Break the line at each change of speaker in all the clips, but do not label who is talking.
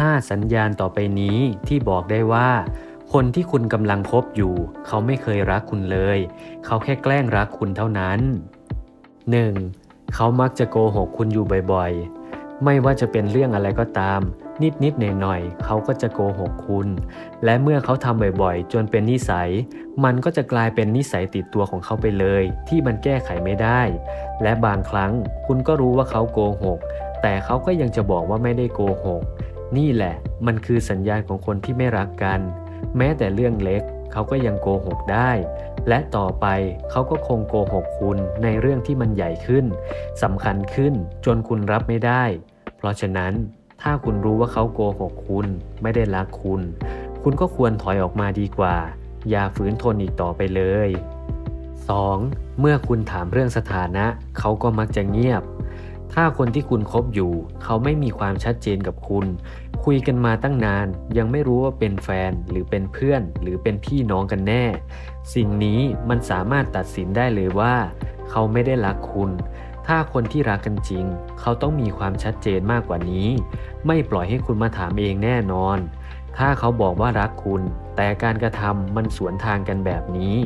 5 สัญญาณต่อไปนี้ที่บอกได้ว่า คนที่คุณกำลังคบอยู่ เขาไม่เคยรักคุณเลย เขาแค่แกล้งรักคุณเท่านั้น 1. เขามักจะโกหกคุณอยู่บ่อยๆ ไม่ว่าจะเป็นเรื่องอะไรก็ตาม นิดๆหน่อยๆเขาก็จะโกหกคุณ และเมื่อเขาทำบ่อยๆ จนเป็นนิสัย มันก็จะกลายเป็นนิสัยติดตัวของเขาไปเลย ที่มันแก้ไขไม่ได้ และบางครั้งคุณก็รู้ว่าเขาโกหกแต่เขาก็ยังจะบอกว่าไม่ได้โกหก นี่แหละ มันคือสัญญาณของคนที่ไม่รักกัน แม้แต่เรื่องเล็กเขาก็ยังโกหกได้ และต่อไปเขาก็คงโกหกคุณในเรื่องที่มันใหญ่ขึ้นสำคัญขึ้นจนคุณรับไม่ได้ เพราะฉะนั้นถ้าคุณรู้ว่าเขาโกหกคุณ ไม่ได้รักคุณ คุณก็ควรถอยออกมาดีกว่า อย่าฝืนทนอีกต่อไปเลย 2. เมื่อคุณถามเรื่องสถานะ เขาก็มักจะเงียบ ถ้าคนที่คุณคบอยู่ เขาไม่มีความชัดเจนกับคุณ คุยกันมาตั้งนาน ยังไม่รู้ว่าเป็นแฟนหรือเป็นเพื่อน หรือเป็นพี่น้องกันแน่ สิ่งนี้มันสามารถตัดสินได้เลยว่า เขาไม่ได้รักคุณ ถ้าคนที่รักกันจริง เขาต้องมีความชัดเจนมากกว่านี้ ไม่ปล่อยให้คุณมาถามเองแน่นอน ถ้าเขาบอกว่ารักคุณ แต่การกระทำมันสวนทางกันแบบนี้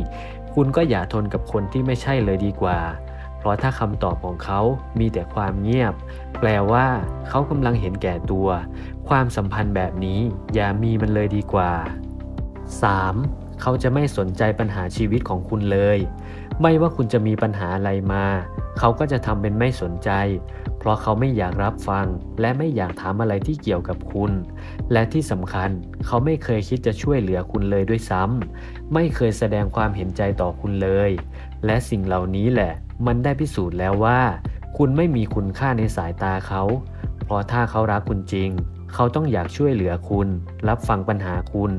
คุณก็อย่าทนกับคนที่ไม่ใช่เลยดีกว่า เพราะถ้าคำตอบของเขามีแต่ความเงียบ แปลว่าเขากำลังเห็นแก่ตัว ความสัมพันธ์แบบนี้อย่ามีมันเลยดีกว่า 3. เขาจะไม่สนใจปัญหาชีวิตของคุณเลย ไม่ว่าคุณจะมีปัญหาอะไรมา เขาก็จะทำเป็นไม่สนใจ เพราะเขาไม่อยากรับฟัง และไม่อยากถามอะไรที่เกี่ยวกับคุณ และที่สำคัญ เขาไม่เคยคิดจะช่วยเหลือคุณเลยด้วยซ้ำไม่เคยแสดงความเห็นใจต่อคุณเลย และสิ่งเหล่านี้แหละ มันได้พิสูจน์แล้วว่า คุณไม่มีคุณค่าในสายตาเขา เพราะถ้าเขารักคุณจริง เขาต้องอยากช่วยเหลือคุณ รับฟังปัญหาคุณ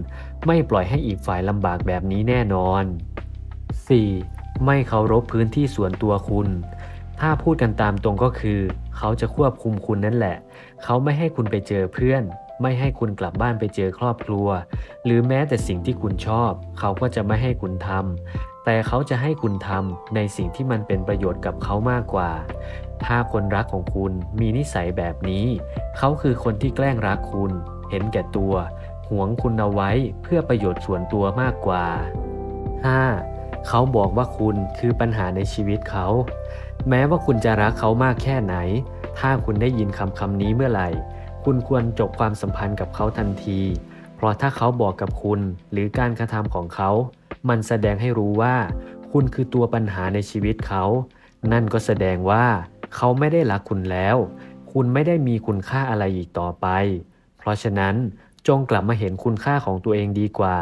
ไม่ปล่อยให้อีกฝ่ายลำบากแบบนี้แน่นอน 4. ไม่เคารพพื้นที่ส่วนตัวคุณ ถ้าพูดกันตามตรงก็คือ เขาจะควบคุมคุณนั่นแหละ เขาไม่ให้คุณไปเจอเพื่อน ไม่ให้คุณกลับบ้านไปเจอครอบครัว หรือแม้แต่สิ่งที่คุณชอบ เขาก็จะไม่ให้คุณทำแต่เขาจะให้คุณทำในสิ่งที่มันเป็นประโยชน์กับเขามากกว่า ถ้าคนรักของคุณมีนิสัยแบบนี้ เขาคือคนที่แกล้งรักคุณ เห็นแก่ตัว หวงคุณเอาไว้เพื่อประโยชน์ส่วนตัวมากกว่า 5. เขาบอกว่าคุณคือปัญหาในชีวิตเขา แม้ว่าคุณจะรักเขามากแค่ไหน ถ้าคุณได้ยินคำคำนี้เมื่อไหร่ คุณควรจบความสัมพันธ์กับเขาทันที เพราะถ้าเขาบอกกับคุณหรือการกระทำของเขา มันแสดงให้รู้ว่า คุณคือตัวปัญหาในชีวิตเขา นั่นก็แสดงว่า เขาไม่ได้รักคุณแล้ว คุณไม่ได้มีคุณค่าอะไรอีกต่อไป เพราะฉะนั้นจงกลับมาเห็นคุณค่าของตัวเองดีกว่า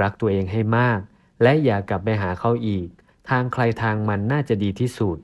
รักตัวเองให้มาก และอย่ากลับไปหาเขาอีก ทางใครทางมันน่าจะดีที่สุด